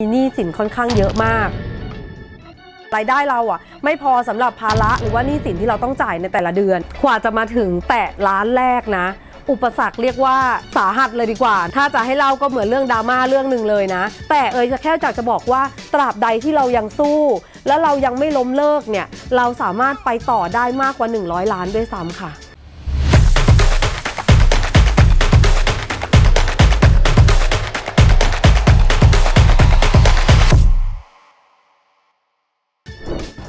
มีหนี้สินค่อนข้างเยอะมาก รายได้เราอะ ไม่พอสำหรับภาระหรือว่าหนี้สินที่เราต้องจ่ายในแต่ละเดือน กว่าจะมาถึงแตะล้านแรกนะ อุปสรรคเรียกว่าสาหัสเลยดีกว่า ถ้าจะให้เล่าก็เหมือนเรื่องดราม่าเรื่องหนึ่งเลยนะ แต่เอยจะแค่อยากจะบอกว่าตราบใดที่เรายังสู้ และเรายังไม่ล้มเลิกเนี่ย เราสามารถไปต่อได้มากกว่า 100 ล้านด้วยซ้ำค่ะ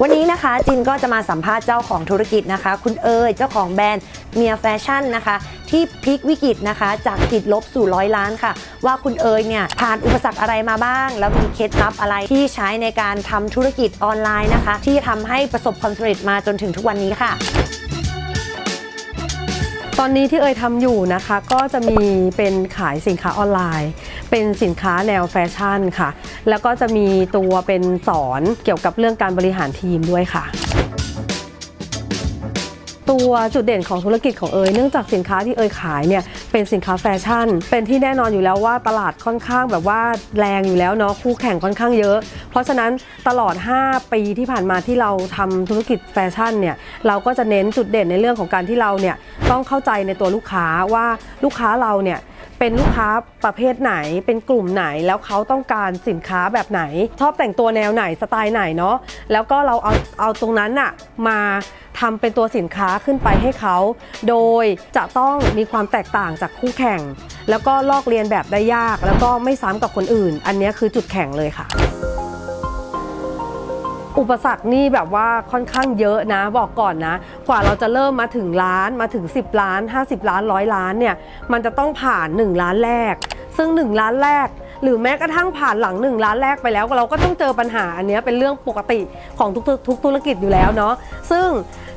วันนี้นะคะจินก็จะมาสัมภาษณ์เจ้าของธุรกิจนะคะ คุณเอ๋ยเจ้าของแบรนด์เมียแฟชั่นนะคะ ที่พลิกวิกฤตนะคะ จากติดลบสู่ร้อยล้านค่ะ ว่าคุณเอ๋ยเนี่ยผ่านอุปสรรคอะไรมาบ้าง แล้วมีเคล็ดลับอะไรที่ใช้ในการทำธุรกิจออนไลน์นะคะ ที่ทำให้ประสบความสำเร็จมาจนถึงทุกวันนี้ค่ะตอนนี้ที่เอ่ยทำอยู่นะคะก็จะมีเป็นขายสินค้าออนไลน์ เป็นสินค้าแนวแฟชั่นค่ะ แล้วก็จะมีตัวเป็นสอนเกี่ยวกับเรื่องการบริหารทีมด้วยค่ะตัวจุดเด่นของธุรกิจของเอยเนื่องจากสินค้าที่เอยขายเนี่ยเป็นสินค้าแฟชั่น เป็นที่แน่นอนอยู่แล้วว่าตลาดค่อนข้างแบบว่าแรงอยู่แล้วเนาะคู่แข่งค่อนข้างเยอะ เพราะฉะนั้นตลอด 5 ปีที่ผ่านมาที่เราทำธุรกิจแฟชั่นเนี่ยเราก็จะเน้นจุดเด่นในเรื่องของการที่เราเนี่ยต้องเข้าใจในตัวลูกค้าว่าลูกค้าเราเนี่ย เป็นลูกค้าประเภทไหน เป็นกลุ่มไหนแล้วเขาต้องการสินค้าแบบไหน ชอบแต่งตัวแนวไหนสไตล์ไหนเนาะแล้วก็เราเอาเอาตรงนั้นอะมาทำเป็นตัวสินค้าขึ้นไปให้เขา โดยจะต้องมีความแตกต่างจากคู่แข่ง แล้วก็ลอกเลียนแบบได้ยาก แล้วก็ไม่ซ้ำกับคนอื่น อันนี้คือจุดแข็งเลยค่ะ อุปสรรคนี่แบบว่าค่อนข้างเยอะนะบอกก่อนนะ กว่าเราจะเริ่มมาถึงล้านมาถึง 10 ล้าน 50 ล้านร้อยล้านเนี่ยมันจะต้องผ่าน 1 ล้านแรก ซึ่ง 1 ล้านแรก หรือแม้กระทั่งผ่านหลัง 1 ล้านแรกไปแล้ว เราก็ต้องเจอปัญหาอันนี้เป็นเรื่องปกติของทุกๆทุกธุรกิจอยู่แล้วเนาะซึ่ง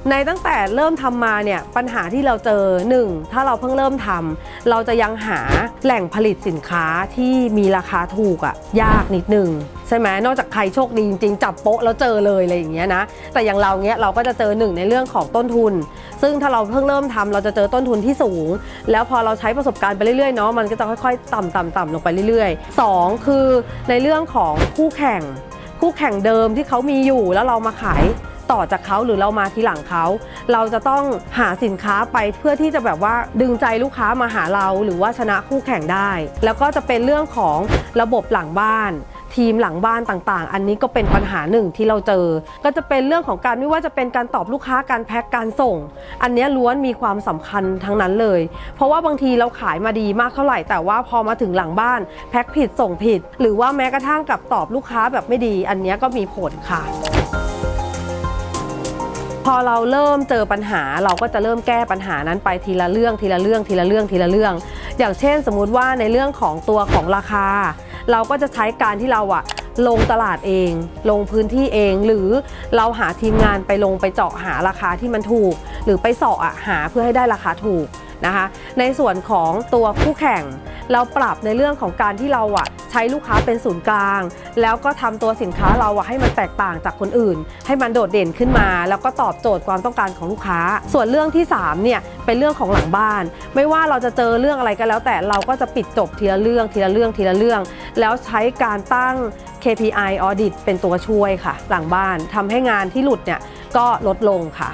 ในตั้งแต่เริ่มทำมาเนี่ยปัญหาที่เราเจอหนึ่งถ้าเราเพิ่งเริ่มทำเราจะยังหาแหล่งผลิตสินค้าที่มีราคาถูกอะยากนิดนึงใช่ไหมนอกจากใครโชคดีจริงๆจับโป๊ะแล้วเจอเลยอะไรอย่างเงี้ยนะแต่อย่างเราเนี้ยเราก็จะเจอหนึ่งในเรื่องของต้นทุน ซึ่งถ้าเราเพิ่งเริ่มทำเราจะเจอต้นทุนที่สูง แล้วพอเราใช้ประสบการณ์ไปเรื่อยๆเนาะมันก็จะค่อยๆ ต่ำๆต่ำลงไปเรื่อยๆสองคือในเรื่องของคู่แข่งคู่แข่งเดิมที่เขามีอยู่แล้วเรามาขาย ต่อจากเขาหรือเรามาทีหลังเขา เราจะต้องหาสินค้าไปเพื่อที่จะแบบว่าดึงใจลูกค้ามาหาเรา หรือว่าชนะคู่แข่งได้ แล้วก็จะเป็นเรื่องของระบบหลังบ้านทีมหลังบ้านต่างๆ อันนี้ก็เป็นปัญหาหนึ่งที่เราเจอ ก็จะเป็นเรื่องของการไม่ว่าจะเป็นการตอบลูกค้าการแพ็คการส่ง อันนี้ล้วนมีความสำคัญทั้งนั้นเลย เพราะว่าบางทีเราขายมาดีมากเท่าไหร่ แต่ว่าพอมาถึงหลังบ้านแพ็คผิดส่งผิด หรือว่าแม้กระทั่งกับตอบลูกค้าแบบไม่ดี อันนี้ก็มีผลค่ะ พอเราเริ่มเจอปัญหาเราก็จะเริ่มแก้ปัญหานั้นไปทีละเรื่องทีละเรื่องทีละเรื่องทีละเรื่อง อย่างเช่น สมมุติว่าในเรื่องของตัวของราคา เราก็จะใช้การที่เราอะลงตลาดเอง ลงพื้นที่เอง หรือเราหาทีมงานไปลงไปเจาะหาราคาที่มันถูก หรือไปเสาะอะหาเพื่อให้ได้ราคาถูกนะคะ ในส่วนของตัวคู่แข่ง เราปรับในเรื่องของการที่เราอะใช้ลูกค้าเป็นศูนย์กลาง แล้วก็ทำตัวสินค้าเราอะให้มันแตกต่างจากคนอื่น ให้มันโดดเด่นขึ้นมา แล้วก็ตอบโจทย์ความต้องการของลูกค้า ส่วนเรื่องที่3เนี่ยเป็นเรื่องของหลังบ้าน ไม่ว่าเราจะเจอเรื่องอะไรก็แล้ว แต่เราก็จะปิดจบทีละเรื่องทีละเรื่องทีละเรื่อง แล้วใช้การตั้ง KPI audit เป็นตัวช่วยค่ะ หลังบ้านทำให้งานที่หลุดเนี่ยก็ลดลงค่ะ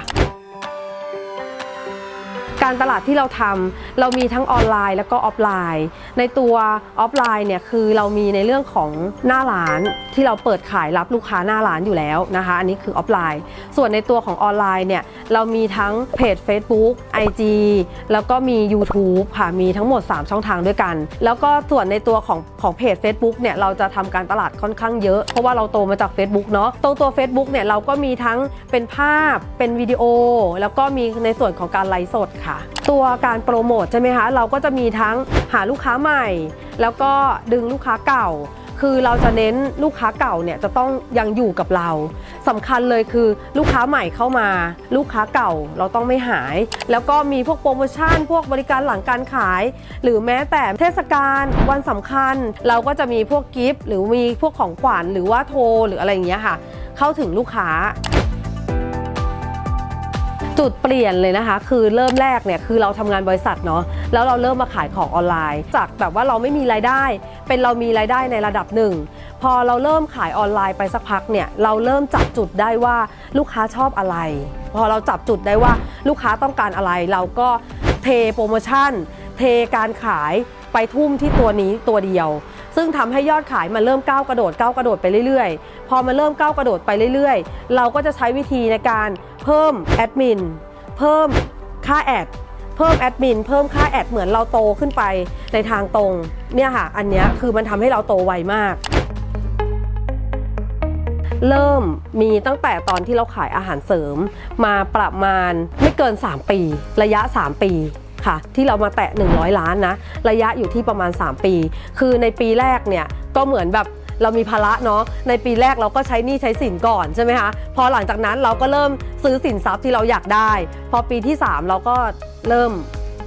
การตลาดที่เราทำเรามีทั้งออนไลน์แล้วก็ออฟไลน์ ในตัวออฟไลน์เนี่ยคือเรามีในเรื่องของหน้าร้านที่เราเปิดขายรับลูกค้าหน้าร้านอยู่แล้วนะคะ อันนี้คือออฟไลน์ ส่วนในตัวของออนไลน์เนี่ยเรามีทั้งเพจ Facebook IG แล้วก็มี YouTube ค่ะ มีทั้งหมด 3 ช่องทางด้วยกัน แล้วก็ส่วนในตัวของของเพจ Facebook เนี่ย เราจะทำการตลาดค่อนข้างเยอะ เพราะว่าเราโตมาจาก Facebook เนาะตัวตัว Facebook เนี่ย เราก็มีทั้งเป็นภาพเป็นวิดีโอ แล้วก็มีในส่วนของการไลฟ์สดค่ะ ตัวการโปรโมทใช่ไหมคะ เราก็จะมีทั้งหาลูกค้าใหม่ แล้วก็ดึงลูกค้าเก่า คือเราจะเน้นลูกค้าเก่าเนี่ยจะต้องยังอยู่กับเราสำคัญเลยคือลูกค้าใหม่เข้ามา ลูกค้าเก่าเราต้องไม่หาย แล้วก็มีพวกโปรโมชั่น พวกบริการหลังการขาย หรือแม้แต่เทศกาลวันสำคัญ เราก็จะมีพวกกิฟต์หรือมีพวกของขวัญหรือว่าโทรหรืออะไรอย่างเงี้ยค่ะ เข้าถึงลูกค้า จุดเปลี่ยนเลยนะคะ คือเริ่มแรกเนี่ยคือเราทำงานบริษัทเนาะแล้วเราเริ่มมาขายของออนไลน์ จากแบบว่าเราไม่มีรายได้ เป็นเรามีรายได้ในระดับหนึ่งพอเราเริ่มขายออนไลน์ไปสักพักเนี่ยเราเริ่มจับจุดได้ว่าลูกค้าชอบอะไร พอเราจับจุดได้ว่าลูกค้าต้องการอะไร เราก็เทโปรโมชั่น เทการขายไปทุ่มที่ตัวนี้ตัวเดียว ซึ่งทำให้ยอดขายมันเริ่มก้าวกระโดดก้าวกระโดดไปเรื่อยๆ พอมันเริ่มก้าวกระโดดไปเรื่อยๆ เราก็จะใช้วิธีในการเพิ่มแอดมินเพิ่มค่าแอดเพิ่มแอดมินเพิ่มค่าแอดเหมือนเราโตขึ้นไปในทางตรงเนี่ยค่ะ อันนี้คือมันทำให้เราโตไวมาก เริ่มมีตั้งแต่ตอนที่เราขายอาหารเสริม มาประมาณไม่เกิน 3 ปี ระยะ 3 ปีค่ะ ที่เรามาแตะ 100 ล้านนะ ระยะอยู่ที่ประมาณ 3 ปี คือในปีแรกเนี่ยก็เหมือนแบบ เรามีภาระเนาะในปีแรกเราก็ใช้หนี้ใช้สินก่อนใช่ไหมคะพอหลังจากนั้นเราก็เริ่มซื้อสินทรัพย์ที่เราอยากได้ พอปีที่ 3 เราก็เริ่ม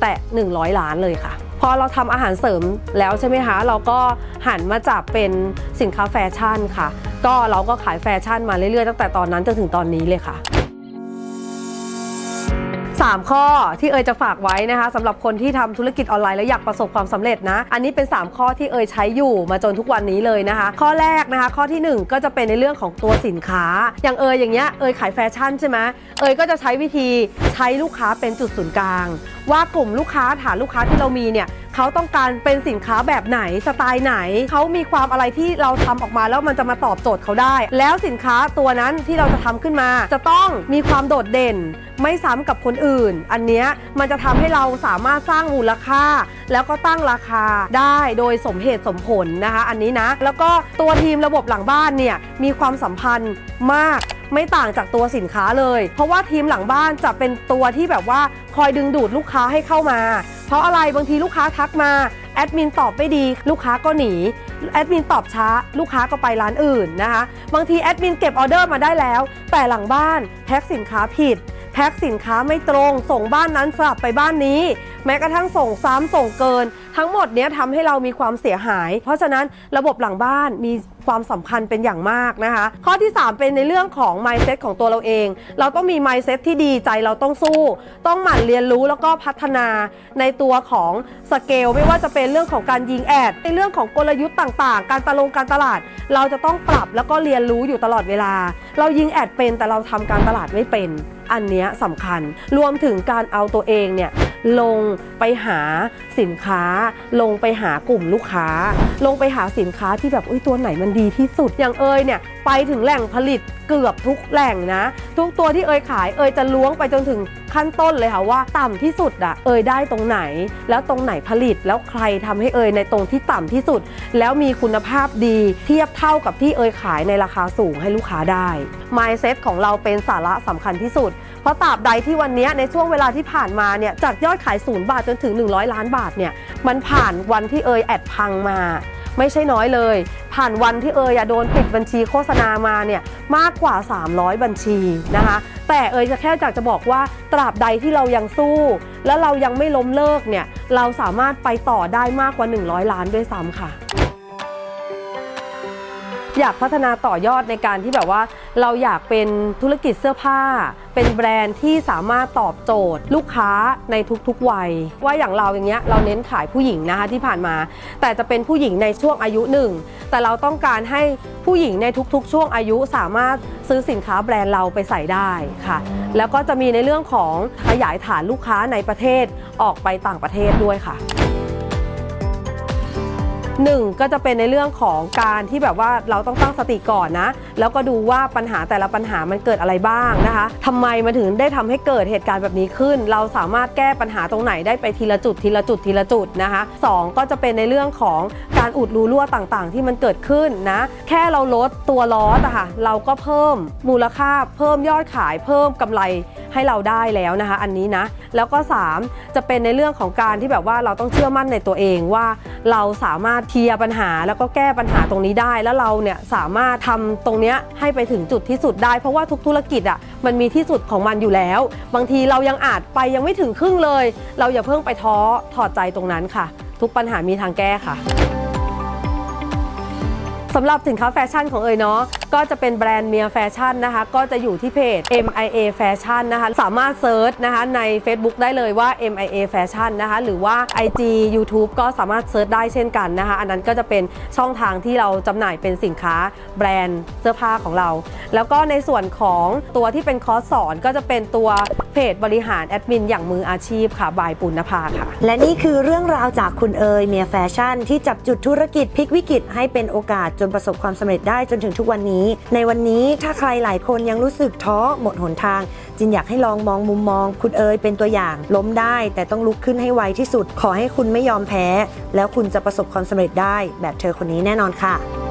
แตะ 100 ล้านเลยค่ะ พอเราทำอาหารเสริมแล้วใช่ไหมคะ เราก็หันมาจับเป็นสินค้าแฟชั่นค่ะ ก็เราก็ขายแฟชั่นมาเรื่อยๆตั้งแต่ตอนนั้นจนถึงตอนนี้เลยค่ะ 3 ข้อที่เอยจะฝากไว้นะคะสำหรับคนที่ทำธุรกิจออนไลน์แล้วอยากประสบความสำเร็จนะ อันนี้เป็น 3 ข้อที่เอยใช้อยู่มาจนทุกวันนี้เลยนะคะ ข้อแรกนะคะ ข้อทีหนึ่1 ก็จะเป็นในเรื่องของตัวสินค้า อย่างเอยอย่างเงี้ยเอยขายแฟชั่นใช่ไหมเอยก็จะใช้วิธีใช้ลูกค้าเป็นจุดศูนย์กลาง ว่ากลุ่มลูกค้าฐานลูกค้าที่เรามีเนี่ย เขาต้องการเป็นสินค้าแบบไหนสไตล์ไหน เขามีความอะไรที่เราทำออกมาแล้วมันจะมาตอบโจทย์เขาได้ แล้วสินค้าตัวนั้นที่เราจะทำขึ้นมา จะต้องมีความโดดเด่น ไม่ซ้ำกับคนอื่น อันเนี้ยมันจะทำให้เราสามารถสร้างมูลค่า แล้วก็ตั้งราคาได้โดยสมเหตุสมผลนะคะ อันนี้นะ แล้วก็ตัวทีมระบบหลังบ้านเนี่ยมีความสัมพันธ์มากไม่ต่างจากตัวสินค้าเลย เพราะว่าทีมหลังบ้านจะเป็นตัวที่แบบว่าคอยดึงดูดลูกค้าให้เข้ามา ราะอะไรบางทีลูกค้าทักมาแอดมินตอบไม่ดีลูกค้าก็หนีแอดมินตอบช้า ลูกค้าก็ไปร้านอื่นนะคะ บางทีแอดมินเก็บออเดอร์มาได้แล้ว แต่หลังบ้านแพ็คสินค้าผิด แพ็คสินค้าไม่ตรง ส่งบ้านนั้นสลับไปบ้านนี้ แม้กระทั่งส่งซ้ำส่งเกิน ทั้งหมดเนี้ยทำให้เรามีความเสียหาย เพราะฉะนั้นระบบหลังบ้านมีความสำคัญเป็นอย่างมากนะคะ ข้อที่ 3 เป็นในเรื่องของ mindset ของตัวเราเอง เราต้องมี mindset ที่ดีใจเราต้องสู้ ต้องหมั่นเรียนรู้แล้วก็พัฒนาในตัวของสเกลไม่ว่าจะเป็นเรื่องของการยิงแอด ในเรื่องของกลยุทธ์ต่างๆ การตลงการตลาด เราจะต้องปรับแล้วก็เรียนรู้อยู่ตลอดเวลา เรายิงแอดเป็นแต่เราทำการตลาดไม่เป็น อันเนี้ยสำคัญ รวมถึงการเอาตัวเองเนี่ยลงไปหาสินค้า ลงไปหากลุ่มลูกค้า ลงไปหาสินค้าที่แบบอุ้ยตัวไหนมันดีที่สุดอย่างเอยเนี่ยไปถึงแหล่งผลิตเกือบทุกแหล่งนะ ทุกตัวที่เอยขายเอยจะล้วงไปจนถึง ขั้นต้นเลยค่ะว่าต่ำที่สุดอะเอยได้ตรงไหน แล้วตรงไหนผลิตแล้วใครทำให้เอยในตรงที่ต่ำที่สุด แล้วมีคุณภาพดีเทียบเท่ากับที่เอยขายในราคาสูงให้ลูกค้าได้ mindset ของเราเป็นสาระสำคัญที่สุด เพราะตราบใดที่วันนี้ในช่วงเวลาที่ผ่านมาเนี่ยจากยอดขายศูนย์บาทจนถึง 100 ล้านบาทเนี่ยมันผ่านวันที่เอยแอดพังมา ไม่ใช่น้อยเลย ผ่านวันที่เอยอะโดนปิดบัญชีโฆษณามาเนี่ยมากกว่า 300 บัญชีนะคะ แต่เออจะแค่อยากจะบอกว่าตราบใดที่เรายังสู้ และเรายังไม่ล้มเลิกเนี่ยเราสามารถไปต่อได้มากกว่า 100 ล้านด้วยซ้ำค่ะ อยากพัฒนาต่อยอดในการที่แบบว่า เราอยากเป็นธุรกิจเสื้อผ้า เป็นแบรนด์ที่สามารถตอบโจทย์ ลูกค้าในทุกๆวัย ว่าอย่างเราอย่างเงี้ยเราเน้นขายผู้หญิงนะคะที่ผ่านมา แต่จะเป็นผู้หญิงในช่วงอายุหนึ่งแต่เราต้องการให้ผู้หญิงในทุกๆ ช่วงอายุสามารถซื้อสินค้าแบรนด์เราไปใส่ได้ค่ะ แล้วก็จะมีในเรื่องของขยายฐานลูกค้าในประเทศออกไปต่างประเทศด้วยค่ะ หนึ่งก็จะเป็นในเรื่องของการที่แบบว่าเราต้องตั้งสติก่อนนะ แล้วก็ดูว่าปัญหาแต่ละปัญหามันเกิดอะไรบ้างนะคะทำไมมันถึงได้ทำให้เกิดเหตุการณ์แบบนี้ขึ้น เราสามารถแก้ปัญหาตรงไหนได้ไปทีละจุดทีละจุดทีละจุดนะคะสองก็จะเป็นในเรื่องของการอุดรูรั่วต่างๆ ที่มันเกิดขึ้นนะ แค่เราลดตัวล้ออะค่ะเราก็เพิ่มมูลค่าเพิ่มยอดขายเพิ่มกำไร ให้เราได้แล้วนะคะ อันนี้นะ แล้วก็ 3 จะเป็นในเรื่องของการที่แบบว่าเราต้องเชื่อมั่นในตัวเองว่าเราสามารถเคลียร์ปัญหาแล้วก็แก้ปัญหาตรงนี้ได้ แล้วเราเนี่ยสามารถทำตรงเนี้ยให้ไปถึงจุดที่สุดได้ เพราะว่าทุกธุรกิจอะมันมีที่สุดของมันอยู่แล้ว บางทีเรายังอาจไปยังไม่ถึงครึ่งเลย เราอย่าเพิ่งไปท้อถอดใจตรงนั้นค่ะ ทุกปัญหามีทางแก้ค่ะสำหรับสินค้าแฟชั่นของเอ๋ยเนาะ ก็จะเป็นแบรนด์เมียแฟชั่นนะคะ ก็จะอยู่ที่เพจ MIA Fashion นะคะ สามารถเซิร์ชนะคะใน Facebook ได้เลยว่า MIA Fashion นะคะ หรือว่า IG YouTube ก็สามารถเซิร์ชได้เช่นกันนะคะ อันนั้นก็จะเป็นช่องทางที่เราจำหน่ายเป็นสินค้าแบรนด์เสื้อผ้าของเรา แล้วก็ในส่วนของตัวที่เป็นคอร์สสอนก็จะเป็นตัวเพจบริหารแอดมินอย่างมืออาชีพค่ะบายปุณณภาค่ะ และนี่คือเรื่องราวจากคุณเอยเมียแฟชั่น ที่จับจุดธุรกิจพลิกวิกฤตให้เป็นโอกาสจนประสบความสำเร็จได้จนถึงทุกวันนี้นี้ ในวันนี้ถ้าใครหลายคนยังรู้สึกท้อหมดหนทาง จินอยากให้ลองมองมุมมอง คุณเอยเป็นตัวอย่าง ล้มได้แต่ต้องลุกขึ้นให้ไวที่สุด ขอให้คุณไม่ยอมแพ้ แล้วคุณจะประสบความสำเร็จได้แบบเธอคนนี้แน่นอนค่ะ